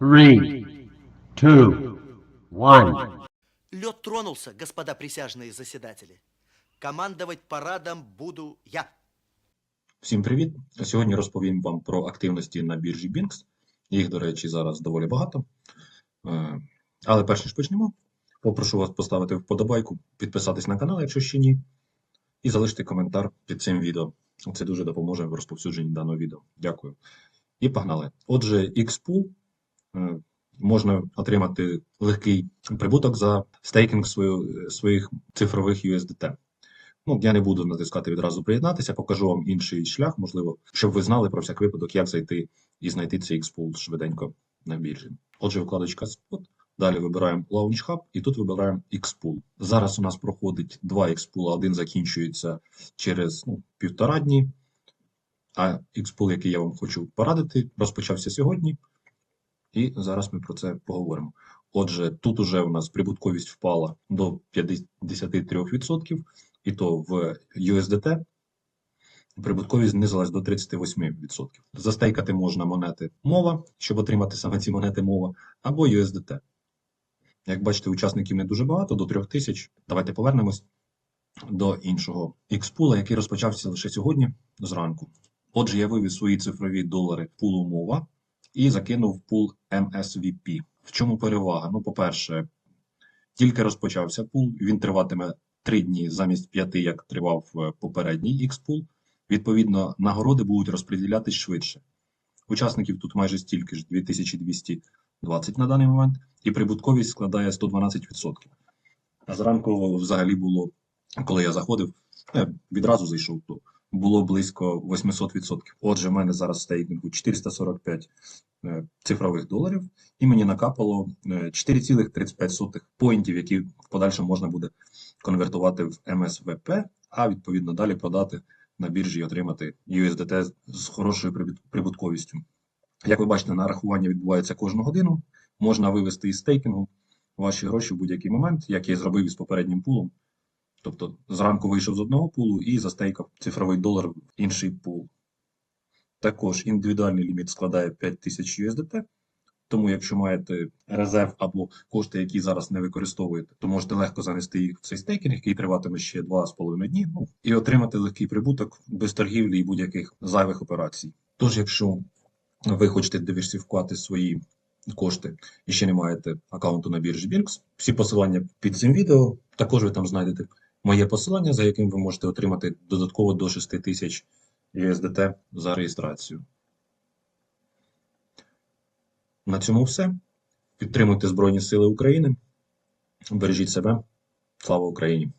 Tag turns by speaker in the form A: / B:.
A: Three, two, one.
B: Лед тронулся, господа присяжные заседатели. Командовать парадом буду я.
C: Всім привіт! Сьогодні розповім вам про активності на біржі Binx. Їх, до речі, зараз доволі багато. Е, Але перш ніж почнемо, попрошу вас поставити вподобайку, підписатись на канал, якщо ще ні, і залишити коментар під цим відео. Це дуже допоможе в розповсюдженні даного відео. Дякую. І погнали. Отже, XPool можна отримати легкий прибуток за стейкінг свою- своїх цифрових USDT. Ну, я не буду натискати відразу приєднатися, покажу вам інший шлях, можливо, щоб ви знали про всяк випадок, як зайти і знайти цей XPool швиденько на біржі. Отже, вкладочка Spot. Далі вибираємо Launch Hub і тут вибираємо XPool. Зараз у нас проходить два XPool, один закінчується через ну, півтора дні. А XPool, який я вам хочу порадити, розпочався сьогодні. І зараз ми про це поговоримо. Отже, тут уже у нас прибутковість впала до 53%, і то в USDT прибутковість знизилась до 38%. Застейкати можна монети мова, щоб отримати саме ці монети мова, або USDT. Як бачите, учасників не дуже багато, до 3000. Давайте повернемось до іншого X-пула, який розпочався лише сьогодні зранку. Отже, я вивів свої цифрові долари пулу мова і закинув пул MSVP. В чому перевага? Ну, по-перше, тільки розпочався пул, він триватиме 3 дні замість 5, як тривав е, попередній X-пул. Відповідно, нагороди будуть розподілятись швидше. Учасників тут майже стільки ж 2220 на даний момент, і прибутковість складає 112%. А зранку взагалі було, коли я заходив, е, відразу зайшов, то було близько 800%. Отже, в мене зараз стейкінгу 445 е, цифрових доларів, і мені накапало е, 4,35 поінтів, які в подальшому можна буде конвертувати в MSVP, а відповідно далі продати на біржі і отримати USDT з хорошою прибутковістю. Як ви бачите, нарахування відбувається кожну годину. Можна вивести із стейкінгу ваші гроші в будь-який момент, як я і зробив із попереднім пулом. Тобто зранку вийшов з одного пулу і застейкав цифровий долар в інший пул. Також індивідуальний ліміт складає 5000 USDT. Тому, якщо маєте резерв або кошти, які зараз не використовуєте, то можете легко занести їх в цей стейкінг, який триватиме ще 2,5 дні, ну, і отримати легкий прибуток без торгівлі і будь-яких зайвих операцій. Тож, якщо ви хочете диверсифікувати свої кошти і ще не маєте аккаунту на біржі Binx, всі посилання під цим відео. Також ви там знайдете моє посилання, за яким ви можете отримати додатково до 6 тисяч USDT за реєстрацію. На цьому все. Підтримуйте Збройні Сили України. Бережіть себе. Слава Україні!